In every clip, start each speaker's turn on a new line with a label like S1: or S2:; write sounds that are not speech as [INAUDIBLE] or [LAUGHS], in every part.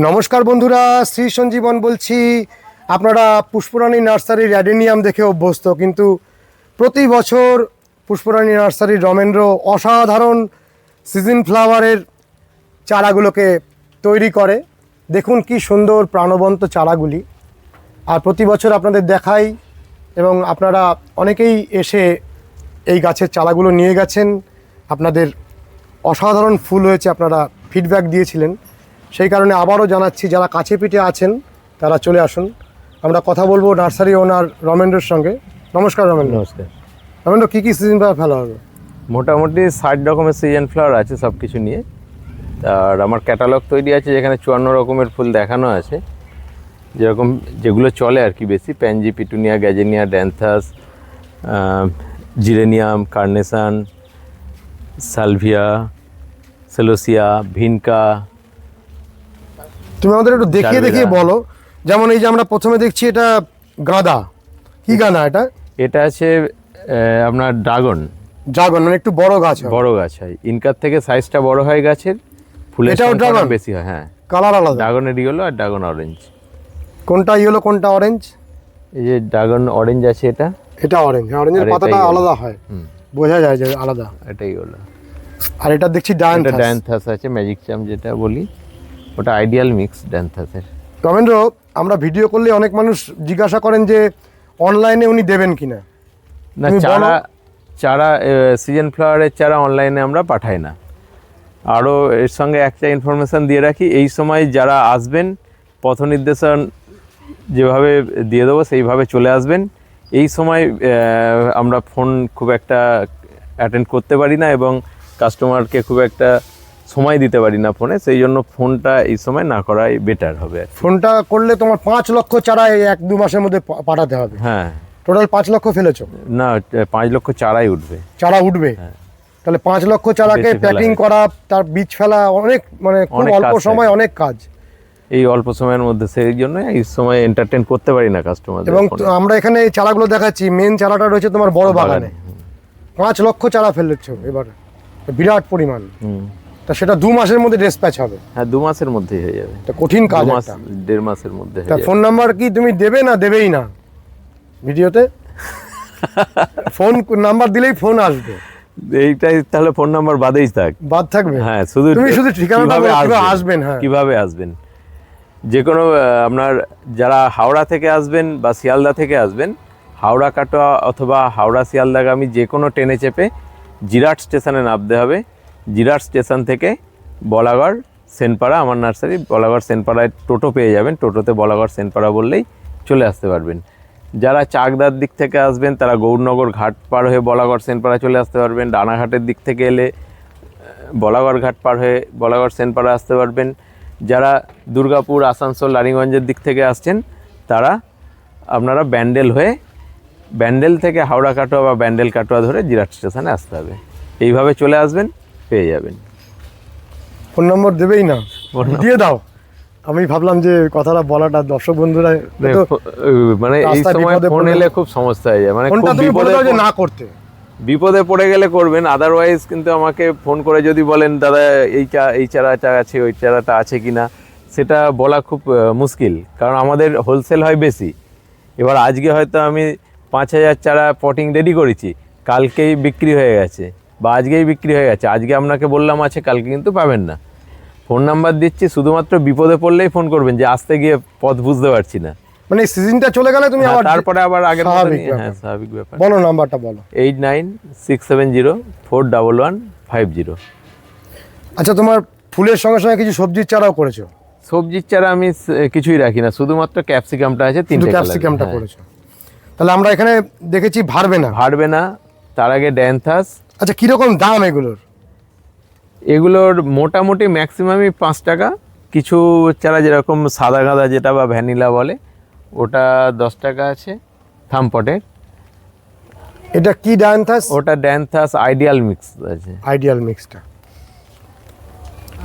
S1: নমস্কার বন্ধুরা, শ্রী সঞ্জীবন বলছি। আপনারা পুষ্পরানী নার্সারির অ্যাডেনিয়াম দেখে অভ্যস্ত, কিন্তু প্রতি বছর পুষ্পরানী নার্সারির রমেন্দ্র অসাধারণ সিজন ফ্লাওয়ারের চারাগুলোকে তৈরি করে। দেখুন কি সুন্দর প্রাণবন্ত চারাগুলি। আর প্রতি বছর আপনাদের দেখাই, এবং আপনারা অনেকেই এসে এই গাছের চারাগুলো নিয়ে গেছেন। আপনাদের অসাধারণ ফুল হয়েছে, আপনারা ফিডব্যাক দিয়েছিলেন। সেই কারণে আবারও জানাচ্ছি যারা কাছে পিঠে আছেন তারা চলে আসুন। আমরা কথা বলব নার্সারি ওনার রমেন্দ্রের সঙ্গে। নমস্কার রমেন্দ্র।
S2: নমস্কার।
S1: রমেন্দ্র কী কী সিজন ফ্লাওয়ার ফেলা হবে?
S2: মোটামুটি ষাট রকমের সিজন ফ্লাওয়ার আছে সব কিছু নিয়ে। আর আমার ক্যাটালগ তৈরি আছে যেখানে চুয়ান্ন রকমের ফুল দেখানো আছে। যেরকম যেগুলো চলে আর কি বেশি pansy petunia gazania dianthus geranium carnation salvia celosia vinca
S1: তুমি আমাদের একটু দেখিয়ে দেখিয়ে বলো। যেমন এই যে আমরা প্রথমে দেখছি এটা গাঁদা। কি গাঁদা এটা?
S2: এটা আছে আপনার ড্রাগন।
S1: ড্রাগন মানে একটু বড় গাছ
S2: বড় গাছ হয়। ইনকার থেকে সাইজটা বড় হয় গাছের ফুলের
S1: এটাও ড্রাগন?
S2: বেশি হয় হ্যাঁ।
S1: কালার আলাদা।
S2: ড্রাগনের ইয়েলো আর ড্রাগন অরেঞ্জ।
S1: কোনটা ইয়েলো কোনটা অরেঞ্জ?
S2: এই যে ড্রাগন অরেঞ্জ আছে এটা।
S1: এটা অরেঞ্জ অরেঞ্জের পাতাটা আলাদা হয়। বোঝা যায় যে আলাদা।
S2: এটাই হলো
S1: আর এটা দেখছি ডায়ন
S2: এটা ড্যান্থাস আছে ম্যাজিক চাম যেটা বলি। ওটা আইডিয়াল মিক্স ড্যান্থাসের
S1: রমেন্দ্র আমরা ভিডিও করলে অনেক মানুষ জিজ্ঞাসা করেন যে অনলাইনে উনি দেবেন কিনা।
S2: না চারা চারা সিজন ফ্লাওয়ারের চারা অনলাইনে আমরা পাঠাই না। আরও এর সঙ্গে একটা ইনফরমেশান দিয়ে রাখি এই সময় যারা আসবেন পথ নির্দেশন যেভাবে দিয়ে দেবো সেইভাবে চলে আসবেন। এই সময় আমরা ফোন খুব একটা অ্যাটেন্ড করতে পারি না এবং কাস্টমারকে খুব একটা সময় দিতে পারি না ফোনে সেই জন্য ফোনটা এই সময় না করাই বেটার হবে।
S1: ফোনটা করলে তোমার পাঁচ লক্ষ চারা এই এক দু মাসের মধ্যে পাঠাতে হবে।
S2: হ্যাঁ।
S1: টোটাল পাঁচ লক্ষ ফেলেছো?
S2: না পাঁচ লক্ষ চারাই উঠবে।
S1: চারা উঠবে? তাহলে পাঁচ লক্ষ চারাকে প্যাকিং করা তার বীজ ফেলা অনেক মানে অল্প সময় অনেক কাজ।
S2: এই অল্প সময়ের মধ্যে সেই জন্য এই সময় এন্টারটেন করতে পারি না কাস্টমার
S1: এবং আমরা এখানে এই চারাগুলো দেখাচ্ছি মেন চারাটা রয়েছে তোমার বড় বাগানে। পাঁচ লক্ষ চারা ফেলেছো এবার। বিরাট পরিমাণ। তা সেটা দু মাসের মধ্যে ডিসপ্যাচ হবে।
S2: হ্যাঁ দু মাসের মধ্যেই হয়ে যাবে।
S1: এটা কঠিন কাজ
S2: মাস দেড় মাসের মধ্যে
S1: তা ফোন নাম্বার কি তুমি দেবে না দেবেই না? ভিডিওতে? [LAUGHS] ফোন নাম্বার দিলেই ফোন আসবে।
S2: এইটাই তাহলে ফোন নাম্বার বাদেই থাক।
S1: বাদ থাকবে?
S2: হ্যাঁ শুধু
S1: তুমি শুধু ঠিকানাটা
S2: আসবেন,
S1: হ্যাঁ।
S2: কীভাবে আসবেন? যে কোনো আপনার যারা হাওড়া থেকে আসবেন বা শিয়ালদা থেকে আসবেন হাওড়া কাটোয়া অথবা হাওড়া শিয়ালদাগামী যে কোনো ট্রেনে চেপে জিরাট স্টেশনে নামতে হবে। জিরাট স্টেশন থেকে বলাগড়, সেনপাড়া, আমার নার্সারি, বলাগড়, সেনপাড়ায় টোটো পেয়ে যাবেন। টোটোতে বলাগড়, সেনপাড়া বললেই চলে আসতে পারবেন। যারা চাকদার দিক থেকে আসবেন, তারা গৌরনগর ঘাট পার হয়ে বলাগড় সেনপাড়া চলে আসতে পারবেন। ডানাঘাটের দিক থেকে এলে বলাগড় ঘাট পার হয়ে বলাগড় সেনপাড়া আসতে পারবেন। যারা দুর্গাপুর, আসানসোল লারিগঞ্জের দিক থেকে আসছেন, তারা আপনারা ব্যান্ডেল হয়ে, ব্যান্ডেল থেকে হাওড়া, কাটোয়া বা ব্যান্ডেল, কাটোয়া ধরে জিরাট স্টেশনে আসতে হবে। এইভাবে চলে আসবেন। পেয়ে যাবেন।
S1: ফোন নম্বর দেবেই না? দিয়ে দাও। আমি ভাবলাম যে কথাটা বলাটা দর্শক বন্ধুরা
S2: মানে এই সময় ফোন এলে খুব সমস্যা হয়ে যায়। মানে খুব বিপদে
S1: না করতে।
S2: বিপদে পড়ে গেলে করবেন আদারওয়াইজ কিন্তু আমাকে ফোন করে যদি বলেন দাদা এই চা এই চারাটা আছে ওই চারাটা আছে কিনা? সেটা বলা খুব মুশকিল। কারণ আমাদের হোলসেল হয় বেশি। এবার আজকে হয়তো আমি পাঁচ হাজার চারা পটিং রেডি করেছি। কালকেই বিক্রি হয়ে গেছে। বা আজকেই বিক্রি হয়ে গেছে। আজকে আপনাকে বললাম আছে কালকে কিন্তু পাবেন না। ফোন নাম্বার দিচ্ছি শুধুমাত্র বিপদে পড়লেই ফোন করবেন যে আসতে গিয়ে পথ বুঝতে পারছি না।
S1: মানে সিজনটা চলে গেলে তুমি
S2: হ্যাঁ,
S1: আবার
S2: তারপরে আবার আগের
S1: স্বাভাবিক
S2: হ্যাঁ স্বাভাবিক ব্যাপার।
S1: বলো নাম্বারটা বলো।
S2: Eight nine six seven zero four double one five zero.
S1: আচ্ছা তোমার ফুলের সঙ্গে সঙ্গে কিছু সবজির চারাও করেছ?
S2: সবজির চারা আমি কিছুই রাখি না শুধুমাত্র ক্যাপসিকামটা আছে তিনটে
S1: ক্যাপসিকামটা
S2: হ্যাঁ।
S1: করেছ। তাহলে আমরা এখানে দেখেছি ভারবে না।
S2: ভাড়বে না তার আগে ড্যান্থাস
S1: আচ্ছা কীরকম দাম এগুলোর?
S2: এগুলোর মোটামুটি ম্যাক্সিমামই পাঁচ টাকা। কিছু চারা যেরকম সাদা গাঁদা যেটা বা ভ্যানিলা বলে ওটা দশ টাকা আছে থামপটের।
S1: এটা কি ডায়ান্থাস
S2: ওটা ড্যান্থাস আইডিয়াল মিক্স আছে।
S1: আইডিয়াল মিক্সটা।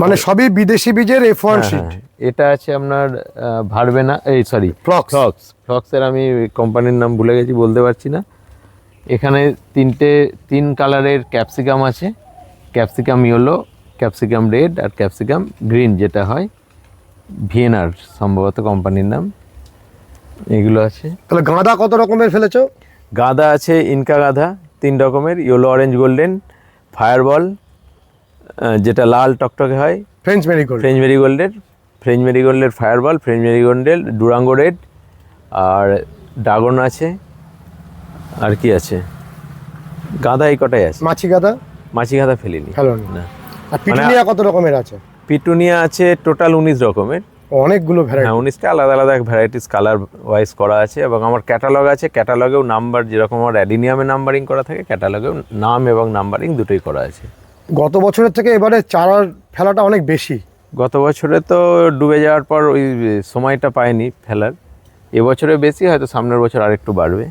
S1: মানে সবই বিদেশি বীজের এফ ওয়ান শিট।
S2: এটা আছে আপনার ভারবে না এই সরি
S1: Flox।
S2: ফ্লক্স ফ্লক্সের আমি কোম্পানির নাম ভুলে গেছি বলতে পারছি না। এখানে তিনটে তিন কালারের ক্যাপসিকাম আছে। ক্যাপসিকাম ইয়েলো ক্যাপসিকাম রেড আর ক্যাপসিকাম গ্রিন যেটা হয়। ভিএনআর সম্ভবত কোম্পানির নাম। এগুলো আছে।
S1: তাহলে গাঁদা কত রকমের ফেলেছো?
S2: গাঁদা আছে ইনকা গাঁদা তিন রকমের ইয়েলো অরেঞ্জ গোল্ডেন ফায়ারবল যেটা লাল টকটকে হয়।
S1: ফ্রেঞ্চ মেরিগোল্ড
S2: ফ্রেঞ্চ মেরিগোল্ডের ফ্রেঞ্চ মেরিগোল্ডের ফায়ারবল ফ্রেঞ্চ মেরিগোল্ডের ডুরাঙ্গো রেড আর ড্রাগন আছে। আর কি আছে? গাঁদা এই কটাই আছে।
S1: মাছি গাঁদা?
S2: মাছি গাঁদা ফেলিনি।
S1: ফেলোনি
S2: না।
S1: আর পিটুনিয়া কত রকমের আছে?
S2: পিটুনিয়া আছে টোটাল উনিশ রকমের।
S1: অনেকগুলো ভ্যারাইটি
S2: হ্যাঁ উনিশটা আলাদা আলাদা ভ্যারাইটিস কালার ওয়াইজ করা আছে এবং আমার ক্যাটালগ আছে। ক্যাটালগেও নাম্বার যেরকম আমার অ্যাডিনিয়ামে নাম্বারিং করা থাকে ক্যাটালগেও নাম এবং নাম্বারিং দুটোই করা আছে।
S1: গত বছরের থেকে এবারে চারার ফেলাটা অনেক বেশি।
S2: গত বছরে তো ডুবে যাওয়ার পর ওই সময়টা পায়নি ফেলার। এবছরে বেশি হয়তো সামনের বছর আরেকটু বাড়বে।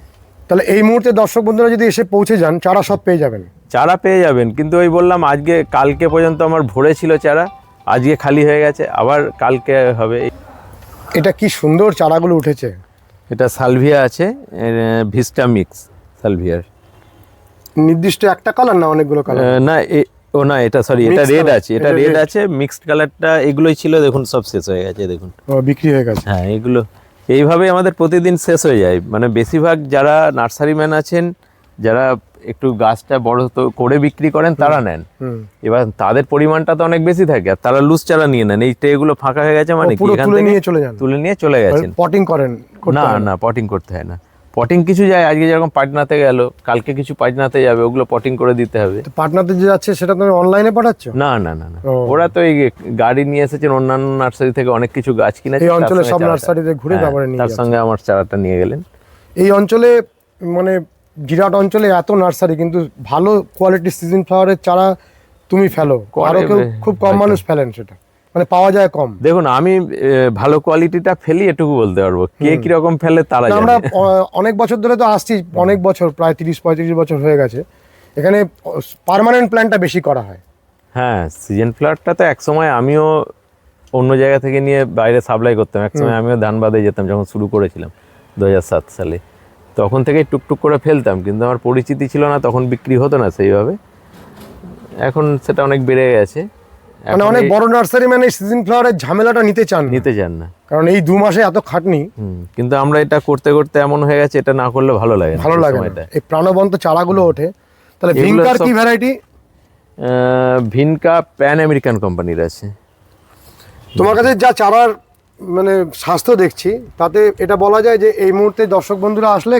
S1: তাহলে এই মুহূর্তে দর্শক বন্ধুরা যদি এসে পৌঁছে যান চারা সব পেয়ে যাবেন।
S2: চারা পেয়ে যাবেন কিন্তু ওই বললাম আজকে কালকে পর্যন্ত আমার ভরে ছিল চারা আজকে খালি হয়ে গেছে আবার কালকে হবে।
S1: এটা কি সুন্দর চারাগুলো উঠেছে।
S2: এটা সালভিয়া আছে ভিস্টা মিক্স সালভিয়ার।
S1: নির্দিষ্ট একটা কালার না অনেকগুলো কালার
S2: না ও না এটা সরি এটা রেড আছে এটা
S1: এটা
S2: রেড আছে মিক্সড কালারটা এগুলোই ছিল দেখুন সব শেষ হয়ে গেছে দেখুন।
S1: ও, বিক্রি হয়ে গেছে।
S2: হ্যাঁ এগুলো এইভাবেই আমাদের প্রতিদিন শেষ হয়ে যায়। মানে বেশিরভাগ যারা নার্সারিম্যান আছেন যারা একটু গাছটা বড় তো করে বিক্রি করেন তারা নেন। এবার তাদের পরিমাণটা তো অনেক বেশি থাকে আর তারা লুজ চারা নিয়ে নেন। এই ট্রেগুলো ফাঁকা হয়ে গেছে মানে
S1: তুলে নিয়ে চলে যান?
S2: তুলে নিয়ে চলে গেছেন।
S1: পটিং করেন
S2: না না? পটিং করতে হয় না। পটিং কিছু যায় আজকে যেরকম পাটনাতে গেল কালকে কিছু পাটনাতে যাবে ওগুলো পটিং করে দিতে হবে।
S1: পাটনাতে যে যাচ্ছে সেটা তুমি অনলাইনে পাঠাচ্ছ?
S2: না না না না। ওরা তো এই গাড়ি নিয়ে এসেছেন অন্যান্য নার্সারি থেকে অনেক কিছু গাছ কিনেছে
S1: এই অঞ্চলে সব নার্সারিতে ঘুরে
S2: হ্যাঁ,
S1: তারপরে নিয়ে
S2: তার সঙ্গে আমার চারাটা নিয়ে গেলেন।
S1: এই অঞ্চলে মানে জিরাট অঞ্চলে এত নার্সারি কিন্তু ভালো কোয়ালিটির সিজন ফ্লাওয়ারের চারা তুমি ফেলো। আরও কেউ খুব কম মানুষ ফেলেন সেটা। মানে পাওয়া যায় কম।
S2: দেখুন আমি ভালো কোয়ালিটিটা ফেলি এটুকু বলতে পারব। কে কীরকম ফেলে তারা
S1: আমরা অনেক বছর ধরে তো আসছি অনেক বছর প্রায় তিরিশ পঁয়ত্রিশ বছর হয়ে গেছে। এখানে পার্মানেন্ট প্ল্যানটা বেশি করা হয়।
S2: হ্যাঁ সিজন ফ্লাওয়ারটা তো একসময় আমিও অন্য জায়গা থেকে নিয়ে বাইরে সাপ্লাই করতাম। একসময় আমিও ধানবাদে যেতাম যখন শুরু করেছিলাম দু হাজার সাত সালে। তখন থেকেই টুকটুক করে ফেলতাম কিন্তু আমার পরিচিতি ছিল না তখন বিক্রি হতো না সেইভাবে। এখন সেটা অনেক বেড়ে গেছে।
S1: মানে অনেক বড় নার্সারি মানে সিজন ফ্লাওয়ারের ঝামেলাটা নিতে চান
S2: নিতে চান না।
S1: কারণ এই দু মাসে এত খাটনি।
S2: কিন্তু আমরা এটা করতে করতে এমন হয়ে গেছে এটা না করলে ভালো লাগে
S1: ভালো লাগে না।
S2: সময়টা।
S1: এই প্রাণবন্ত চারাগুলো ওঠে। তাহলে
S2: সব-
S1: কি ভ্যারাইটি
S2: ভিনকা প্যান আমেরিকান কোম্পানির আছে।
S1: তোমার কাছে যা চারার মানে স্বাস্থ্য দেখছি তাতে এটা বলা যায় যে এই মুহূর্তে দর্শক বন্ধুরা আসলে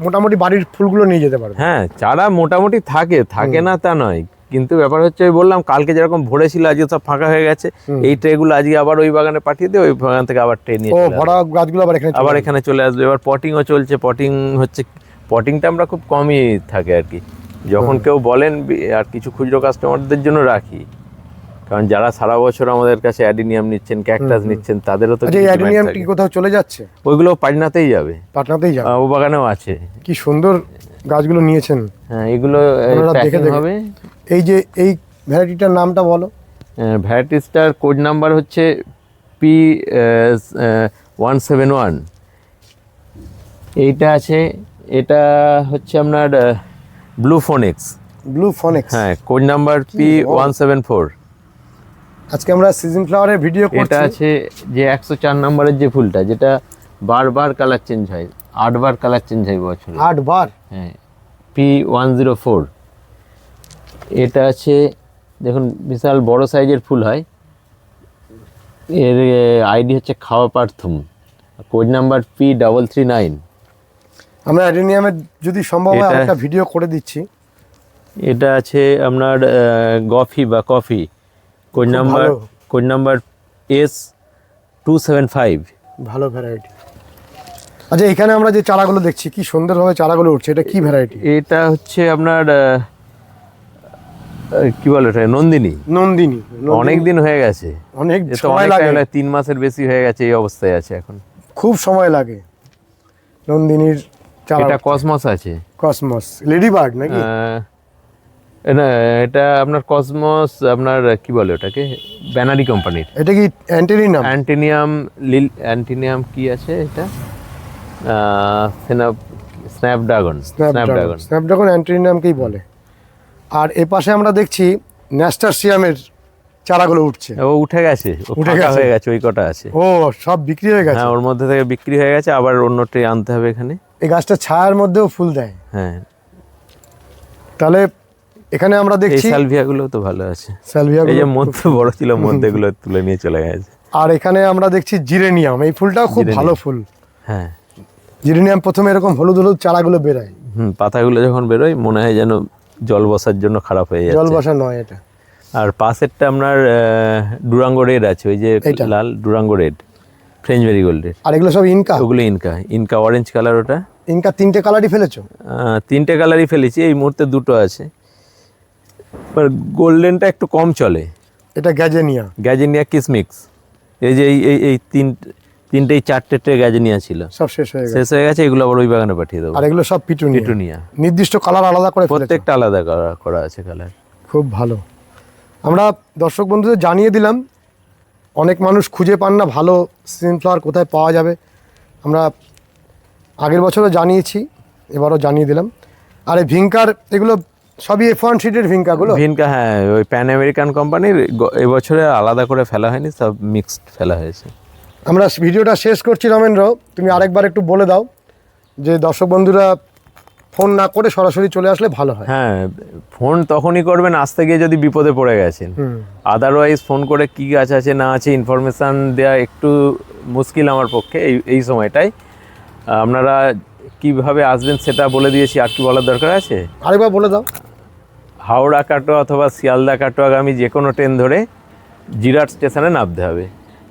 S1: মোটামুটি বাড়ির ফুলগুলো নিয়ে যেতে পারে
S2: হ্যাঁ চারা মোটামুটি থাকে থাকে না তা নয়। কিন্তু ব্যাপার হচ্ছে ওই বললাম কালকে যেরকম ভরে ছিল আজকে সব ফাঁকা হয়ে গেছে। এই ট্রেগুলো আজকে আবার ওই বাগানে পাঠিয়ে দিয়ে ওই বাগান থেকে আবার ট্রে নিয়ে
S1: ভরা গাছগুলো আবার এখানে চলে
S2: আবার। এখানে চলে আসবে। এবার পটিংও চলছে। পটিং হচ্ছে পটিংটা আমরা খুব কমই থাকে আর কি। যখন কেউ বলেন আর কিছু খুচরো কাস্টমারদের জন্য রাখি। কারণ যারা সারা বছর আমাদের কাছে অ্যাডিনিয়াম নিচ্ছেন ক্যাকটাস নিচ্ছেন তাদেরও তো
S1: আচ্ছা এই অ্যাডিনিয়াম কি কোথাও চলে যাচ্ছে?
S2: ওইগুলো পাটনাতেই যাবে।
S1: পাটনাতেই যাবে?
S2: ও বাগানেও আছে।
S1: কি সুন্দর গাছগুলো নিয়েছেন।
S2: হ্যাঁ এগুলো
S1: দেখে
S2: হবে।
S1: এই যে এই ভ্যারাইটিটার নামটা বলো।
S2: ভ্যারাইটিসটার code number P one seven one one এইটা আছে এটা হচ্ছে আপনার ব্লু ফোনেক্স
S1: ব্লু ফনেক্স
S2: হ্যাঁ code number P one seven four
S1: আজকে আমরা সিজন ফ্লাওয়ারের ভিডিও
S2: এটা আছে যে একশো চার নম্বরের যে ফুলটা যেটা বারবার কালার চেঞ্জ হয় আটবার কালার চেঞ্জ হয় বছরে।
S1: আট বার
S2: হ্যাঁ পি ওয়ান জিরো ফোর এটা আছে দেখুন বিশাল বড় সাইজের ফুল হয়। এর আইডি হচ্ছে খাওয়া পার্থুম code number P double three nine
S1: আমরা অ্যাডিনিয়ামের যদি সম্ভব হয় একটা ভিডিও করে দিচ্ছি।
S2: এটা আছে আপনার গফি বা coffee. Code number. Code number S two seven five
S1: ভালো ভ্যারাইটি আচ্ছা এখানে আমরা যে চারাগুলো দেখছি কি সুন্দরভাবে চারাগুলো উঠছে এটা কি ভ্যারাইটি
S2: এটা হচ্ছে আপনার কি বলে এটা নন্দিনী।
S1: নন্দিনী
S2: অনেক দিন হয়ে গেছে।
S1: অনেক সময় লাগে।
S2: তিন মাসের বেশি হয়ে গেছে এই অবস্থায় আছে এখন।
S1: খুব সময় লাগে নন্দিনীর চারা
S2: এটা কসমস আছে।
S1: কসমস লেডি বার্ড নাকি
S2: না এটা আপনার কসমস আপনার কি বলে ওটাকে? ব্যানারি কোম্পানির
S1: এটা কি অ্যান্টেরিনাম
S2: অ্যান্টিনিয়াম লিল অ্যান্টিনিয়াম কি আছে এটা? Snapdragon
S1: snapdragon
S2: snapdragon.
S1: স্ন্যাপড্রাগন অ্যান্টেরিনামকেই বলে। আর এ পাশে আমরা দেখছি ন্যাস্টারসিয়ামের চারাগুলো উঠছে।
S2: ও উঠে গেছে।
S1: উঠে গেছে?
S2: হয়ে গেছে ওই কটা আছে।
S1: ও সব বিক্রি হয়ে গেছে।
S2: হ্যাঁ ওর মধ্যে থেকে বিক্রি হয়ে গেছে আবার অন্য ট্রে আনতে হবে এখানে।
S1: এই গাছটা ছায়ার মধ্যেও ফুল দেয়।
S2: হ্যাঁ।
S1: তাহলে এখানে আমরা দেখছি
S2: সালভিয়া গুলো তো ভালো আছে।
S1: স্যালভিয়া
S2: এই যে মধ্যে বড় ছিল মধ্যে গুলো তুলে নিয়ে চলে গেছে।
S1: আর এখানে আমরা দেখছি জিরেনিয়াম। এই ফুলটাও খুব ভালো ফুল।
S2: হ্যাঁ।
S1: জিরেনিয়াম প্রথমে এরকম হলুদ হলুদ চারাগুলো বেরোয়।
S2: হুম পাতাগুলো যখন বেরোয় মনে হয় যেন জল বসার জন্য খারাপ হয়ে
S1: যায়
S2: জল
S1: বসা নয় এটা।
S2: আর পাশেরটা আপনার ডুরাঙ্গো রেড আছে ওই যে? লাল ডুরাঙ্গো রেড ফ্রেঞ্চ মেরিগোল্ডের
S1: আর এগুলো সব ইনকা?
S2: ওগুলো ইনকা ইনকা অরেঞ্জ কালার ওটা।
S1: ইনকা তিনটে কালারই ফেলেছো?
S2: তিনটে কালারই ফেলেছি এই মুহূর্তে দুটো আছে। এবার গোল্ডেনটা একটু কম চলে।
S1: এটা গ্যাজেনিয়া।
S2: গ্যাজেনিয়া কিসমিক্স। এই যে এই এই তিন তিনটেই চারটে ট্রে গ্যাজেনিয়া ছিল।
S1: সব শেষ হয়ে গেছে।
S2: শেষ হয়ে গেছে এগুলো আবার ওই বাগানে পাঠিয়ে দেবো।
S1: আর এগুলো সব পিটুনিয়া
S2: পিটুনিয়া।
S1: নির্দিষ্ট কালার আলাদা করে
S2: প্রত্যেকটা আলাদা করা করা আছে কালার
S1: খুব ভালো। আমরা দর্শক বন্ধুদের জানিয়ে দিলাম অনেক মানুষ খুঁজে পান না ভালো ফ্লাওয়ার কোথায় পাওয়া যাবে। আমরা আগের বছরও জানিয়েছি এবারও জানিয়ে দিলাম। আর এই ভিঙ্কার এগুলো সবই এফ ওয়ান সিটের ভিঙ্কাগুলো?
S2: ভিনকা হ্যাঁ ওই প্যান আমেরিকান কোম্পানির এবছরে আলাদা করে ফেলা হয়নি সব মিক্সড ফেলা হয়েছে।
S1: আমরা ভিডিওটা শেষ করছি রমেন্দ্র তুমি আরেকবার একটু বলে দাও যে দর্শক বন্ধুরা ফোন না করে সরাসরি চলে আসলে ভালো হয়।
S2: হ্যাঁ ফোন তখনই করবেন আসতে গিয়ে যদি বিপদে পড়ে গেছেন। আদারওয়াইজ ফোন করে কি গাছ আছে না আছে ইনফরমেশান দেওয়া একটু মুশকিল আমার পক্ষে এই এই সময়টাই। আপনারা কীভাবে আসবেন সেটা বলে দিয়েছি আর কি বলার দরকার আছে?
S1: আরেকবার বলে দাও।
S2: হাওড়া কাটোয়া অথবা শিয়ালদা কাটোয়াগামী যে কোনো ট্রেন ধরে জিরাট স্টেশনে নামতে হবে।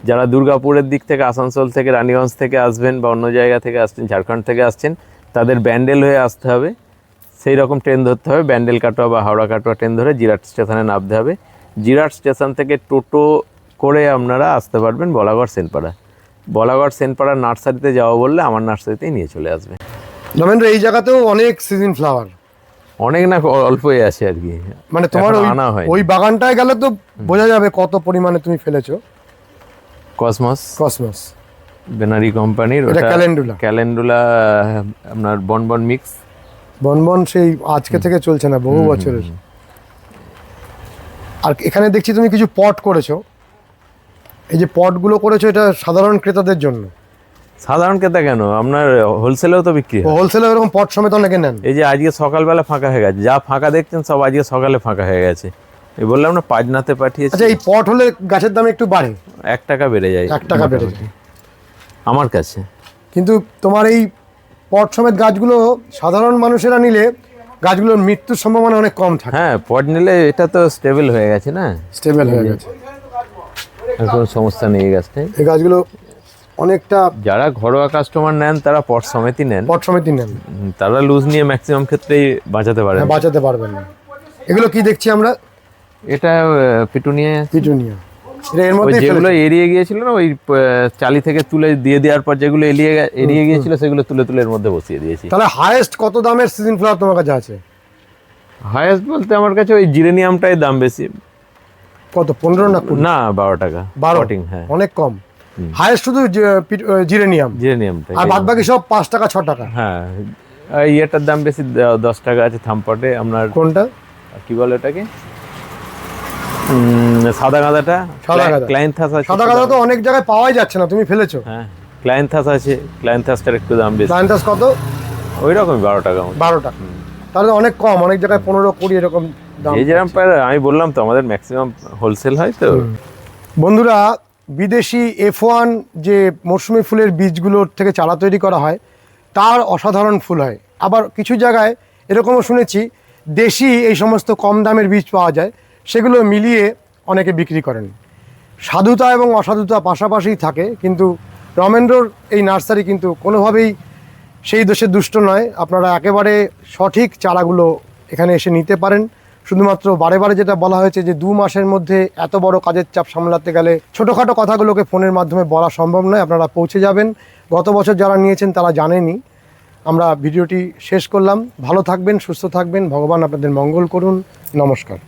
S2: যারা দুর্গাপুরের দিক থেকে আসানসোল থেকে রানীগঞ্জ থেকে আসবেন বা অন্য জায়গা থেকে আসছেন ঝাড়খণ্ড থেকে আসছেন তাদের ব্যান্ডেল হয়ে আসতে হবে। সেই রকম ট্রেন ধরতে হবে ব্যান্ডেল কাটোয়া বা হাওড়া কাটোয়া ট্রেন ধরে জিরাট স্টেশনে নামতে হবে। জিরাট স্টেশন থেকে টোটো করে আপনারা আসতে পারবেন বলাগড় সেনপাড়া। বলাগড় সেনপাড়া নার্সারিতে যাওয়া বললে আমার নার্সারিতেই নিয়ে চলে আসবে।
S1: রমেন্দ্র এই জায়গাতেও অনেক সিজন ফ্লাওয়ার
S2: অনেক না অল্পই আছে আর কি।
S1: মানে তোমার
S2: আনা হয়
S1: ওই বাগানটায় গেলে তো বোঝা যাবে কত পরিমাণে তুমি ফেলেছো।
S2: কসমস
S1: কসমস
S2: বেনারি কোম্পানির
S1: এটা ক্যালেন্ডুলা।
S2: ক্যালেন্ডুলা আপনার বনবন মিক্স
S1: বনবন সেই আজকে থেকে চলছে না বহু বছরের। আর এখানে দেখছি তুমি কিছু পট করেছ। এই যে পটগুলো করেছ এটা সাধারণ ক্রেতাদের জন্য।
S2: সাধারণ ক্রেতা কেন? আপনার হোলসেলেও তো বিক্রি হয়।
S1: হোলসেলে এরকম পট সমেত অনেকে নেন।
S2: এই যে আজকে সকালবেলা ফাঁকা হয়ে গেছে। যা ফাঁকা দেখছেন সব আজকে সকালে ফাঁকা হয়ে গেছে। এই বললাম না পাজনাতে পাঠিয়েছি।
S1: আচ্ছা এই পট হলে গাছের দাম একটু বাড়ে।
S2: এক টাকা বেড়ে যায়।
S1: এক টাকা বেড়ে
S2: মোটামুটি। আমার কাছে।
S1: কিন্তু তোমার এই পট সমেত গাছগুলো সাধারণ মানুষেরা নিলে গাছগুলোর মৃত্যুর সম্ভাবনা অনেক কম থাকে।
S2: হ্যাঁ পট নিলে এটা তো স্টেবল হয়ে গেছে না?
S1: স্টেবল হয়ে গেছে।
S2: আর কোনো সমস্যা নেই এই গাছটায়।
S1: এই গাছগুলো অনেকটা
S2: যারা ঘরোয়া কাস্টমার নেন তারা পট সমেতই নেন।
S1: পট সমিতি নেন।
S2: তারা লুজ নিয়ে ম্যাক্সিমাম ক্ষেত্রেই বাঁচাতে পারেন
S1: হ্যাঁ, বাঁচাতে পারবেন না। এগুলো কি দেখছি আমরা?
S2: এটা পিটুনিয়া।
S1: পিটুনিয়া। এর মধ্যে
S2: যেগুলো এড়িয়ে গিয়েছিল না ওই চালি থেকে তুলে দিয়ে দেওয়ার পর যেগুলো এড়িয়ে এড়িয়ে গিয়েছিল সেগুলো তুলে তুলে এর মধ্যে বসিয়ে দিয়েছি।
S1: তাহলে হায়েস্ট কত দামের সিজন ফ্লাওয়ার তোমার কাছে আছে?
S2: হায়েস্ট বলতে আমার কাছে ওই জিরেনিয়ামটাই দাম বেশি।
S1: কত পনেরো না
S2: না বারো টাকা।
S1: বারো?
S2: হ্যাঁ।
S1: অনেক কম। হায়েস্ট শুধু জিরেনিয়াম।
S2: জিরেনিয়ামটাই।
S1: আর বাদ বাকি সব পাঁচ টাকা ছ টাকা।
S2: হ্যাঁ। ইয়েটার দাম বেশি দশ টাকা আছে থামপটে আপনার
S1: কোনটা?
S2: কি বলে ওটাকে? সাদা গাঁদাটা?
S1: সাদা গাঁদা।
S2: ক্লাইন্থাস আছে
S1: সাদা গাঁদা তো অনেক জায়গায় পাওয়াই যাচ্ছে না তুমি ফেলেছো।
S2: হ্যাঁ ক্লাইন্থাস আছে ক্লাইন্থাসটার একটু দাম বেশি।
S1: প্লান্টাস কত?
S2: ওই রকমই বারো টাকা
S1: বারো টাকা তাহলে অনেক কম অনেক জায়গায় পনেরো কুড়ি এরকম দাম
S2: এই যেরকম আমি বললাম তো আমাদের ম্যাক্সিমাম হোলসেল হয় তো।
S1: বন্ধুরা বিদেশি এফ ওয়ান যে মৌসুমি ফুলের বীজগুলোর থেকে চারা তৈরি করা হয় তার অসাধারণ ফুল হয়। আবার কিছু জায়গায় এরকমও শুনেছি দেশি এই সমস্ত কম দামের বীজ পাওয়া যায়। সেগুলো মিলিয়ে অনেকে বিক্রি করেন। সাধুতা এবং অসাধুতা পাশাপাশিই থাকে, কিন্তু রমেন্দ্রর এই নার্সারি কিন্তু কোনোভাবেই সেই দেশে দুষ্ট নয়। আপনারা একেবারে সঠিক চারাগুলো এখানে এসে নিতে পারেন। শুধুমাত্র বারে বারে যেটা বলা হয়েছে যে দু মাসের মধ্যে এত বড় কাজের চাপ সামলাতে গেলে ছোটোখাটো কথাগুলোকে ফোনের মাধ্যমে বলা সম্ভব নয়, আপনারা পৌঁছে যাবেন। গত বছর যারা নিয়েছেন তারা জানেনি। আমরা ভিডিওটি শেষ করলাম। ভালো থাকবেন, সুস্থ থাকবেন। ভগবান আপনাদের মঙ্গল করুন। নমস্কার।